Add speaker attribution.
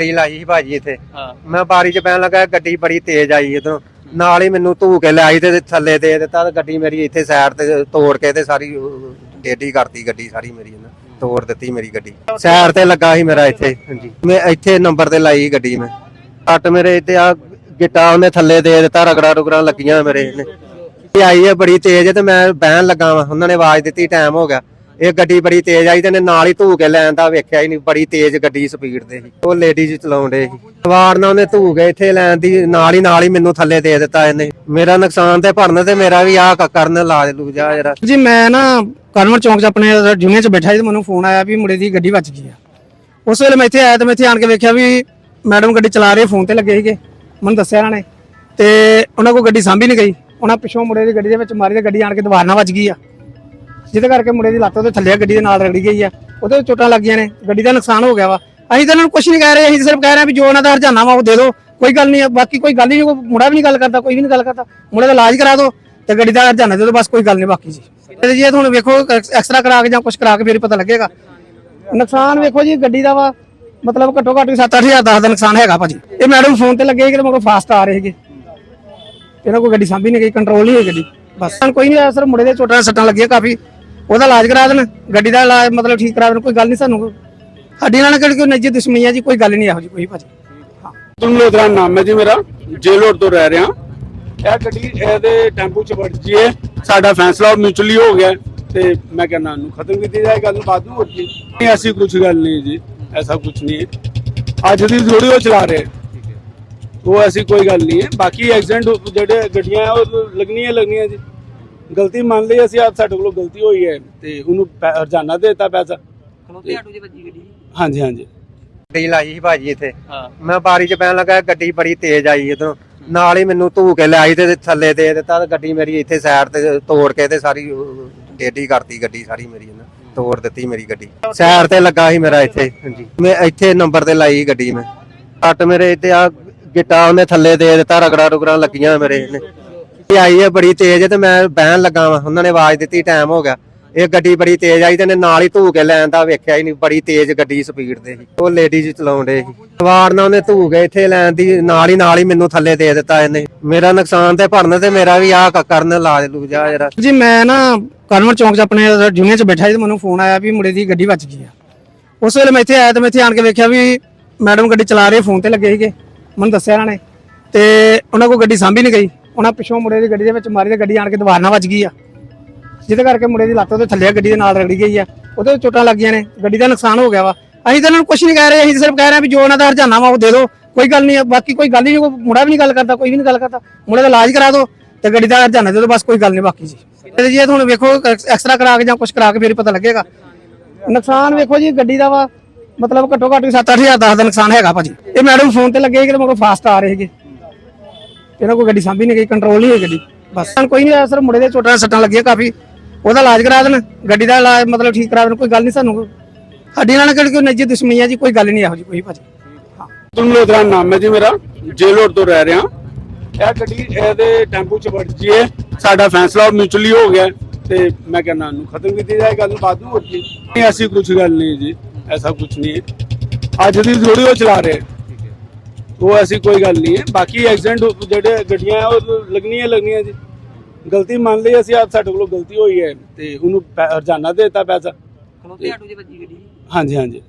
Speaker 1: ਗੱਡੀ ਲਾਈ ਸੀ ਭਾਜੀ ਇੱਥੇ।
Speaker 2: ਹਾਂ।
Speaker 1: ਮੈਂ ਬਾਰੀ 'ਚ ਪੈਣ ਲੱਗਾ ਗੱਡੀ ਬੜੀ ਤੇਜ਼ ਆਈ ਇਧਰੋਂ। ਨਾਲ ਹੀ ਮੈਨੂੰ ਧੂ ਕੇ ਲਿਆਈ ਤੇ ਥੱਲੇ ਦੇ ਦਿੱਤਾ ਤੇ ਗੱਡੀ ਮੇਰੀ ਇੱਥੇ ਸਾਈਡ ਤੇ ਤੋੜ ਕੇ ਤੇ ਸਾਰੀ ਟੇਢੀ ਕਰਤੀ ਗੱਡੀ ਸਾਰੀ ਮੇਰੀ ਇਹਨਾਂ। ਤੋੜ ਦਿੱਤੀ ਮੇਰੀ ਗੱਡੀ। ਸਾਈਡ ਤੇ ਲੱਗਾ ਸੀ ਮੇਰਾ ਇੱਥੇ। ਹਾਂਜੀ। ਮੈਂ ਇੱਥੇ ਨੰਬਰ ਤੇ ਲਾਈ ਗੱਡੀ ਮੈਂ। ਕੱਟ ਮੇਰੇ ਇੱਥੇ ਆ ਗਿੱਟਾ ਉਹਨੇ ਥੱਲੇ ਦੇ ਦਿੱਤਾ ਰਗੜਾ ਰੁਗੜਾ ਲੱਗੀਆਂ ਮੇਰੇ ਇਹਨੇ। ਇਹ ਆਈ ਹੈ ਬੜੀ ਤੇਜ਼ ਤੇ ਮੈਂ ਬਹਿਣ ਲੱਗਾ ਵਾਂ। ਉਹਨਾਂ ਨੇ ਆਵਾਜ਼ ਦਿੱਤੀ ਟਾਈਮ ਹੋ ਗਿਆ। ਇਹ ਗੱਡੀ ਬੜੀ ਤੇਜ਼ ਆਈ ਤੇ ਇਹਨੇ ਨਾਲ ਹੀ ਧੂ ਕੇ ਲੈਣ ਦਾ ਵੇਖਿਆ ਹੀ ਨਹੀਂ, ਬੜੀ ਤੇਜ਼ ਗੱਡੀ ਸਪੀਡ ਤੇ ਸੀ। ਉਹ ਲੇਡੀਜ਼ ਚਲਾਉਂਦੇ ਸੀ। ਸਵਾਰ ਨਾਲ ਉਹਨੇ ਧੂ ਕੇ ਇੱਥੇ ਲੈਣ ਦੀ, ਨਾਲ ਹੀ ਨਾਲ ਹੀ ਮੈਨੂੰ ਥੱਲੇ ਦੇ ਦਿੱਤਾ ਇਹਨੇ। ਮੇਰਾ ਨੁਕਸਾਨ ਤੇ ਭਰਨ ਤੇ ਮੇਰਾ ਵੀ ਆ ਕਰਨ ਲਾਜ ਲੂ ਜਾ ਜਰਾ।
Speaker 3: ਜੀ, ਮੈਂ ਨਾ ਕਨਵਰ ਚੌਂਕ 'ਚ ਆਪਣੇ ਜੁਨੀਅਰ 'ਚ ਬੈਠਾ ਸੀ ਤੇ ਮੈਨੂੰ ਫੋਨ ਆਇਆ ਵੀ ਮੁੰਡੇ ਦੀ ਗੱਡੀ ਵੱਜ ਗਈ ਆ। ਉਸ ਵੇਲੇ ਮੈਂ ਇੱਥੇ ਆਇਆ ਤੇ ਮੈਂ ਇੱਥੇ ਆਣ ਕੇ ਵੇਖਿਆ ਵੀ ਮੈਡਮ ਗੱਡੀ ਚਲਾ ਰਹੇ ਫੋਨ ਤੇ ਲੱਗੇ ਸੀਗੇ। ਮੈਨੂੰ ਦੱਸਿਆ ਇਹਨਾਂ ਨੇ। ਤੇ ਉਹਨਾਂ ਕੋਲ ਗੱਡੀ ਸਾਂਭੀ ਨਹੀਂ ਗਈ। ਉਹਨਾਂ ਪਿੱਛੋਂ ਮੁੰਡੇ ਦੀ ਗੱਡੀ ਦੇ ਵਿੱਚ ਮਾਰੀ ਤੇ ਗੱਡੀ ਆਣ ਕੇ ਦੀਵਾਰ ਨਾਲ ਵੱਜ ਗਈ ਆ। ਜਿਹਦੇ ਕਰਕੇ ਮੁੰਡੇ ਦੀ ਲੱਤ ਉਹਦੇ ਥੱਲੇ ਗੱਡੀ ਦੇ ਨਾਲ ਰਗੜੀ ਗਈ ਆ। ਉਹਦੇ ਚੋਟਾਂ ਲੱਗੀਆਂ ਨੇ, ਗੱਡੀ ਦਾ ਨੁਕਸਾਨ ਹੋ ਗਿਆ ਵਾ। ਅਸੀਂ ਤਾਂ ਇਹਨਾਂ ਨੂੰ ਕੁਝ ਨਹੀਂ ਕਹਿ ਰਹੇ, ਅਸੀਂ ਸਿਰਫ ਕਹਿ ਰਹੇ ਹਾਂ ਵੀ ਜੋ ਉਹਨਾਂ ਦਾ ਹਰਜਾਨਾ ਵਾ ਉਹ ਦੇ ਦਿਓ। ਕੋਈ ਗੱਲ ਨਹੀਂ ਬਾਕੀ ਕੋਈ ਗੱਲ ਹੀ ਨਹੀਂ ਮੁੰਡਾ ਵੀ ਨਹੀਂ ਗੱਲ ਕਰਦਾ, ਕੋਈ ਵੀ ਨਹੀਂ ਗੱਲ ਕਰਦਾ। ਮੁੰਡੇ ਦਾ ਇਲਾਜ ਕਰਾ ਦਿਓ ਤੇ ਗੱਡੀ ਦਾ ਹਰਜਾਨਾ ਦੇ ਦਿਓ, ਬਸ ਕੋਈ ਗੱਲ ਨਹੀਂ ਬਾਕੀ ਜੀ। ਤੇ ਜੀ ਤੁਹਾਨੂੰ ਵੇਖੋ ਐਕਸਟਰਾ ਕਰਾ ਕੇ ਜਾਂ ਕੁਝ ਕਰਾ ਕੇ ਫਿਰ ਪਤਾ ਲੱਗੇਗਾ। ਨੁਕਸਾਨ ਵੇਖੋ ਜੀ, ਗੱਡੀ ਦਾ ਵਾ, ਮਤਲਬ ਘੱਟੋ ਘੱਟ 7-8000 ਦਾ ਨੁਕਸਾਨ ਹੈਗਾ ਭਾਜੀ। ਇਹ ਮੈਡਮ ਫੋਨ ਤੇ ਲੱਗੇ ਕਿ ਮੇਰੇ ਫਾਸਟ ਆ ਰਹੇ ਸੀਗੇ। ਇਹਨਾਂ ਕੋਈ ਗੱਡੀ ਸਾਂਭੀ ਨਹੀਂ ਗਈ ਕੰਟਰੋਲ ਨਹੀਂ ਹੋਈ ਗੱਡੀ। ਬਸ। ਕੋਈ ਨਹੀਂ ਆਇਆ ਸਰ, ਮੁੰਡੇ ਦੇ ਚੋਟਾਂ ਸੱਟਾਂ ਲੱਗੀਆਂ ਕਾਫੀ। ਉਹਦਾ ਇਲਾਜ ਕਰਾ ਦੇਣ, ਗੱਡੀ ਦਾ ਇਲਾਜ ਮਤਲਬ ਠੀਕ ਕਰਾ ਦੇਣ, ਕੋਈ ਗੱਲ ਨਹੀਂ ਸਾਨੂੰ। ਸਾਡੀ ਨਾਲ ਕਿਹੜੀ ਕੋਈ ਨਿੱਜੀ ਦੁਸ਼ਮਣੀ ਆ ਜੀ, ਕੋਈ ਗੱਲ ਨਹੀਂ ਇਹੋ ਜੀ ਕੋਈ ਭਾਜੀ।
Speaker 4: ਤੁਮ ਲੋਧਰਾ ਨਾਮ ਹੈ ਜੀ ਮੇਰਾ ਜੇਲੋਰ ਤੋਂ ਰਹਿ ਰਿਹਾ। ਇਹ ਗੱਡੀ, ਇਹਦੇ ਟੈਂਪੂ ਚ ਵੜ ਜੀ ਸਾਡਾ ਫੈਸਲਾ ਮਿਊਚੁਅਲੀ ਹੋ ਗਿਆ, ਤੇ ਮੈਂ ਕਹਿੰਦਾ ਨੂੰ ਖਤਮ ਕੀਤੀ ਜਾਏ, ਗੱਲ ਬਾਤ ਨੂੰ ਹੋਰ ਨਹੀਂ, ਐਸੀ ਕੁਝ ਗੱਲ ਨਹੀਂ ਜੀ, ਐਸਾ ਕੁਝ ਨਹੀਂ। ਹੈ ਅੱਜ ਦੀ ਥੋੜੀ ਉਹ ਚਲਾ ਰਹੇ। ਉਹ ਐਸੀ ਕੋਈ ਗੱਲ ਨਹੀਂ ਹੈ। ਬਾਕੀ ਐਕਸੀਡੈਂਟ ਜਿਹੜੇ ਗੱਡੀਆਂ, ਉਹ ਲੱਗਣੀਆਂ ਲੱਗਣੀਆਂ ਜੀ। ਗਲਤੀ ਮੰਨ ਲਈ ਅਸੀਂ ਆਪ ਸਾਡੇ ਕੋਲੋਂ ਗਲਤੀ ਹੋਈ ਹੈ ਤੇ ਉਹਨੂੰ ਪੈ- ਹਰਜਾਨਾ ਦੇ ਦਿੱਤਾ ਪੈਸਾ।
Speaker 2: ਖਲੋਤੇ ਆਟੋ 'ਚ ਵੱਜੀ ਗੱਡੀ।
Speaker 4: ਹਾਂਜੀ ਹਾਂਜੀ।
Speaker 1: ਗੱਡੀ ਲਾਈ ਸੀ ਭਾਜੀ ਇੱਥੇ।
Speaker 2: ਹਾਂ।
Speaker 1: ਮੈਂ ਬਾਰੀ 'ਚ ਪੈਣ ਲੱਗਾ ਗੱਡੀ ਬੜੀ ਤੇਜ਼ ਆਈ ਇਧਰੋਂ। ਨਾਲ ਹੀ ਮੈਨੂੰ ਧੂ ਕੇ ਲਿਆਈ ਤੇ ਥੱਲੇ ਦੇ ਦਿੱਤਾ ਤੇ ਗੱਡੀ ਮੇਰੀ ਇੱਥੇ ਸਾਈਡ ਤੇ ਤੋੜ ਕੇ ਤੇ ਸਾਰੀ ਟੇਢੀ ਕਰਤੀ ਗੱਡੀ ਸਾਰੀ ਮੇਰੀ ਇਹਨਾਂ ਤੋੜ ਦਿੱਤੀ ਮੇਰੀ ਗੱਡੀ। ਸਾਈਡ ਤੇ ਲੱਗਾ ਸੀ ਮੇਰਾ ਇੱਥੇ ਹਾਂਜੀ। ਮੈਂ ਇੱਥੇ ਨੰਬਰ ਤੇ ਲਾਈ ਗੱਡੀ ਮੈਂ। ਕੱਟ ਮੇਰੇ ਇੱਥੇ ਆ ਗਿੱਟਾ ਉਹਨੇ ਥੱਲੇ ਦੇ ਦਿੱਤਾ ਰਗੜਾ ਰੁਗੜਾ ਲੱਗੀਆਂ ਮੇਰੇ ਇਹਨੇ। ਇਹ ਆਈ ਹੈ ਬੜੀ ਤੇਜ਼ ਤੇ ਮੈਂ ਬਹਿਣ ਲੱਗਾ ਵਾਂ। ਉਹਨਾਂ ਨੇ ਆਵਾਜ਼ ਦਿੱਤੀ ਟਾਈਮ ਹੋ ਗਿਆ। ਇਹ ਗੱਡੀ ਬੜੀ ਤੇਜ਼ ਆਈ ਤੇ ਇਹਨੇ ਨਾਲ ਹੀ ਧੂ ਕੇ ਲੈਣ ਦਾ ਵੇਖਿਆ ਹੀ ਨਹੀਂ, ਬੜੀ ਤੇਜ਼ ਗੱਡੀ ਸਪੀਡ ਤੇ ਸੀ। ਉਹ ਲੇਡੀਜ਼ ਚਲਾਉਂਦੇ ਸੀ। ਸਵਾਰ ਨਾਲ ਉਹਨੇ ਧੂ ਕੇ ਇੱਥੇ ਲੈਣ ਦੀ, ਨਾਲ ਹੀ ਨਾਲ ਹੀ ਮੈਨੂੰ ਥੱਲੇ ਦੇ ਦਿੱਤਾ ਇਹਨੇ। ਮੇਰਾ ਨੁਕਸਾਨ ਤੇ ਭਰਨ ਤੇ ਮੇਰਾ ਵੀ ਆ ਕਰਨ ਲਾਜ ਲੂ ਜਾ ਜਰਾ।
Speaker 3: ਜੀ, ਮੈਂ ਨਾ ਕਨਵਰ ਚੌਂਕ 'ਚ ਆਪਣੇ ਜੁਨੀਅਰ 'ਚ ਬੈਠਾ ਸੀ ਤੇ ਮੈਨੂੰ ਫੋਨ ਆਇਆ ਵੀ ਮੁੰਡੇ ਦੀ ਗੱਡੀ ਵੱਜ ਗਈ ਆ। ਉਸ ਵੇਲੇ ਮੈਂ ਇੱਥੇ ਆਇਆ ਤੇ ਮੈਂ ਇੱਥੇ ਆਣ ਕੇ ਵੇਖਿਆ ਵੀ ਮੈਡਮ ਗੱਡੀ ਚਲਾ ਰਹੇ ਫੋਨ ਤੇ ਲੱਗੇ ਸੀਗੇ। ਮੈਨੂੰ ਦੱਸਿਆ ਇਹਨਾਂ ਨੇ ਤੇ ਉਹਨਾਂ ਕੋਲ ਗੱਡੀ ਸਾਂਭੀ ਨਹੀਂ ਗਈ। ਉਹਨਾਂ ਪਿੱਛੋਂ ਮੁੰਡੇ ਦੀ ਗੱਡੀ ਦੇ ਵਿੱਚ ਮਾਰੀ ਤੇ ਗੱਡੀ ਆਣ ਕੇ ਦੀਵਾਰ ਨਾਲ ਵੱਜ ਗਈ ਆ। ਜਿਹਦੇ ਕਰਕੇ ਮੁੰਡੇ ਦੀ ਲੱਤ ਉਹਦੇ ਥੱਲੇ ਆ, ਗੱਡੀ ਦੇ ਨਾਲ ਰਗੜੀ ਗਈ ਆ। ਉਹਦੇ ਵਿੱਚ ਚੋਟਾਂ ਲੱਗੀਆਂ ਨੇ ਗੱਡੀ ਦਾ ਨੁਕਸਾਨ ਹੋ ਗਿਆ ਵਾ। ਅਸੀਂ ਤਾਂ ਇਹਨਾਂ ਨੂੰ ਕੁਝ ਨਹੀਂ ਕਹਿ ਰਹੇ ਅਸੀਂ ਸਿਰਫ ਕਹਿ ਰਹੇ ਹਾਂ ਵੀ ਜੋ ਉਹਨਾਂ ਦਾ ਹਰਜਾਨਾ ਵਾ ਉਹ ਦੇ ਦਿਓ। ਕੋਈ ਗੱਲ ਨਹੀਂ ਬਾਕੀ ਕੋਈ ਗੱਲ ਨਹੀਂ ਕੋਈ ਮੁੰਡਾ ਵੀ ਨਹੀਂ ਗੱਲ ਕਰਦਾ ਕੋਈ ਵੀ ਨਹੀਂ ਗੱਲ ਕਰਦਾ ਮੁੰਡੇ ਦਾ ਇਲਾਜ ਕਰਾ ਦਿਓ ਤੇ ਗੱਡੀ ਦਾ ਹਰਜਾਨਾ ਦੇ ਦਿਓ ਬਸ ਕੋਈ ਗੱਲ ਨਹੀਂ ਬਾਕੀ ਜੀ। ਤੇ ਜੇ ਤੁਹਾਨੂੰ ਵੇਖੋ ਐਕਸਟਰਾ ਕਰਾ ਕੇ ਜਾਂ ਕੁਝ ਕਰਾ ਕੇ ਫਿਰ ਪਤਾ ਲੱਗੇਗਾ। ਨੁਕਸਾਨ ਵੇਖੋ ਜੀ ਗੱਡੀ ਦਾ ਵਾ ਮਤਲਬ ਘੱਟੋ ਘੱਟ 7-8000 ਦਾ ਨੁਕਸਾਨ ਹੈਗਾ ਭਾਜੀ। ਇਹ ਮੈਡਮ ਫੋਨ ਤੇ ਲੱਗੇ ਸੀ ਕਿ ਮੇਰੇ ਫਾਸਟ ਆ ਰਹੇ ਸੀਗੇ। ਇਹਨਾਂ ਕੋਈ ਗੱਡੀ ਸਾਂਭੀ ਨਹੀਂ ਗਈ ਕੰਟਰੋਲ ਨਹੀਂ ਹੋਈ ਗੱਡੀ। ਬਸ। ਕੋਈ ਨਹੀਂ ਆਇਆ ਸਰ ਮੁੰਡੇ ਦੇ ਚੋਟਾਂ ਸੱਟਾਂ ਲੱਗੀਆਂ ਕਾਫੀ। ਉਹਦਾ ਇਲਾਜ ਕਰਾ ਦੇਣ, ਗੱਡੀ ਦਾ ਇਲਾਜ ਮਤਲਬ ਠੀਕ ਕਰਾ ਦੇਣ, ਕੋਈ ਗੱਲ ਨਹੀਂ ਸਾਨੂੰ। ਸਾਡੀ ਨਾਲ ਕਿਹੜੀ ਕੋਈ ਨਿੱਜੀ ਦੁਸ਼ਮਣੀ ਆ ਜੀ, ਕੋਈ ਗੱਲ ਨਹੀਂ ਇਹੋ ਜੀ ਕੋਈ ਭਾਜੀ।
Speaker 4: ਤੁਮ ਲੋਧਰਾ ਨਾਮ ਹੈ ਜੀ ਮੇਰਾ ਜੇਲੋਰ ਤੋਂ ਰਹਿ ਰਿਹਾ। ਇਹ ਗੱਡੀ ਇਹਦੇ ਟੈਂਪੂ ਚ ਵੜ ਜੀ ਸਾਡਾ ਫੈਸਲਾ ਮਿਊਚੁਅਲੀ ਹੋ ਗਿਆ ਤੇ ਮੈਂ ਕਹਿੰਦਾ ਨੂੰ ਖਤਮ ਕੀਤੀ ਜਾਏ, ਗੱਲ ਬਾਤ ਨੂੰ ਹੋਰ ਨਹੀਂ, ਐਸੀ ਕੁਝ ਗੱਲ ਨਹੀਂ ਜੀ, ਐਸਾ ਕੁਝ ਨਹੀਂ ਹੈ। ਅੱਜ ਦੀ ਥੋੜੀ ਉਹ ਚਲਾ ਰਹੇ। ਉਹ ਐਸੀ ਕੋਈ ਗੱਲ ਨਹੀਂ ਹੈ। ਬਾਕੀ ਐਕਸੀਡੈਂਟ ਜਿਹੜੇ ਗੱਡੀਆਂ ਉਹ ਲੱਗਣੀਆਂ ਲੱਗਣੀਆਂ ਜੀ। ਗਲਤੀ ਮੰਨ ਲਈ ਅਸੀਂ ਆਪ ਸਾਡੇ ਕੋਲੋਂ ਗਲਤੀ ਹੋਈ ਹੈ ਤੇ ਉਹਨੂੰ ਹਰਜਾਨਾ ਦੇ ਦਿੱਤਾ ਪੈਸਾ।
Speaker 2: ਖਲੋਤੇ ਆਟੋ 'ਚ ਵੱਜੀ ਗੱਡੀ।
Speaker 4: ਹਾਂਜੀ ਹਾਂਜੀ।